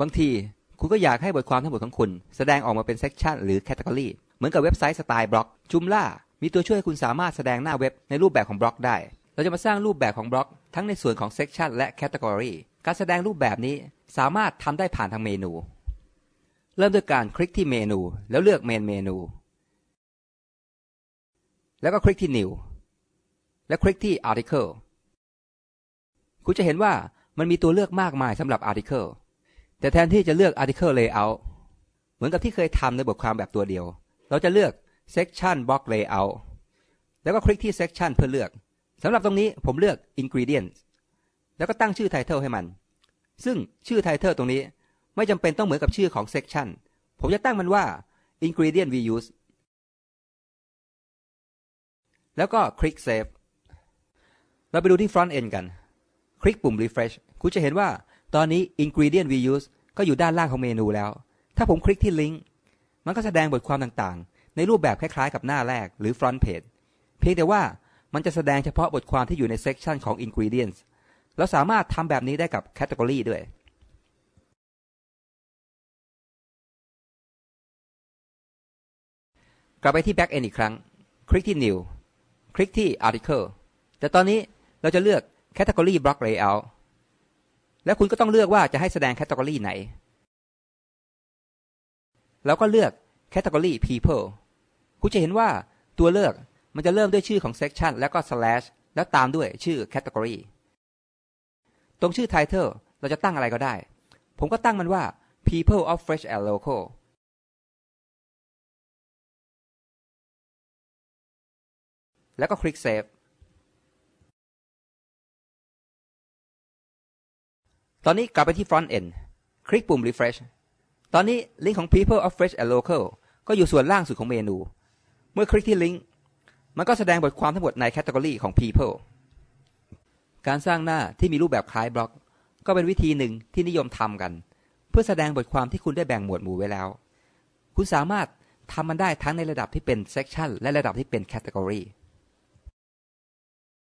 บางทีคุณก็อยากให้บทความทั้งหมดของคุณ แสดงออกมาเป็นเซกชันหรือแคตตากรีเหมือนกับเว็บไซต์สไตล์บล็อกจุมล่ามีตัวช่วยให้คุณสามารถแสดงหน้าเว็บในรูปแบบของบล็อกได้ เราจะมาสร้างรูปแบบของบล็อก ทั้งในส่วนของเซกชันและแคตตากรีการแสดงรูปแบบนี้สามารถทำได้ผ่านทางเมนู เริ่มด้วยการคลิกที่เมนู แล้วเลือกเมนเมนู แล้วก็คลิกที่ New และคลิกที่ Article คุณจะเห็นว่ามันมีตัวเลือกมากมายสำหรับ Article แต่แทนที่จะเลือก Article Layout เหมือนกับที่เคยทำในบทความแบบตัวเดียว เราจะเลือก Section Block Layout แล้วก็คลิกที่ Section เพื่อเลือกสำหรับตรงนี้ผมเลือก Ingredients แล้วก็ตั้งชื่อ Title ให้มัน ซึ่งชื่อ Title ตรงนี้ไม่จำเป็นต้องเหมือนกับชื่อของ Section ผมจะตั้งมันว่า Ingredient we use แล้วก็คลิก Save เราไปดูที่ Front End กัน คลิกปุ่ม Refresh คุณจะเห็นว่า ตอนนี้ ingredient we use ก็อยู่ด้านล่างของเมนูแล้ว ถ้าผมคลิกที่ลิงก์มันก็แสดงบทความต่างๆ ในรูปแบบคล้ายๆ กับหน้าแรกหรือ front page เพียงแต่ว่ามันจะแสดงเฉพาะบทความที่อยู่ใน section ของ ingredients เราสามารถทำแบบนี้ได้กับ category ด้วยกลับไปที่ back end อีกครั้ง คลิกที่ new คลิกที่ article แต่ตอนนี้เราจะเลือก category block layout แล้วคุณก็ต้องเลือกว่าจะให้แสดงแคตตากรีไหน แล้วก็เลือกแคตตากรี people คุณจะเห็นว่าตัวเลือกมันจะเริ่มด้วยชื่อของ section แล้วก็ slash แล้วตามด้วยชื่อ category ตรงชื่อ title เราจะตั้งอะไรก็ได้ ผมก็ตั้งมันว่า people of fresh and local แล้วก็คลิก save ตอนนี้กลับไปที่ front end คลิกปุ่ม refresh ตอนนี้ลิงก์ของ people of fresh and local ก็อยู่ส่วนล่างสุดของเมนู เมื่อคลิกที่ลิงก์มันก็แสดงบทความทั้งหมดในแคตตากรีของ people การสร้างหน้าที่มีรูปแบบคล้ายบล็อก ก็เป็นวิธีหนึ่งที่นิยมทำกัน เพื่อแสดงบทความที่คุณได้แบ่งหมวดหมู่ไว้แล้ว คุณสามารถทำมันได้ทั้งในระดับที่เป็น section และระดับที่เป็น category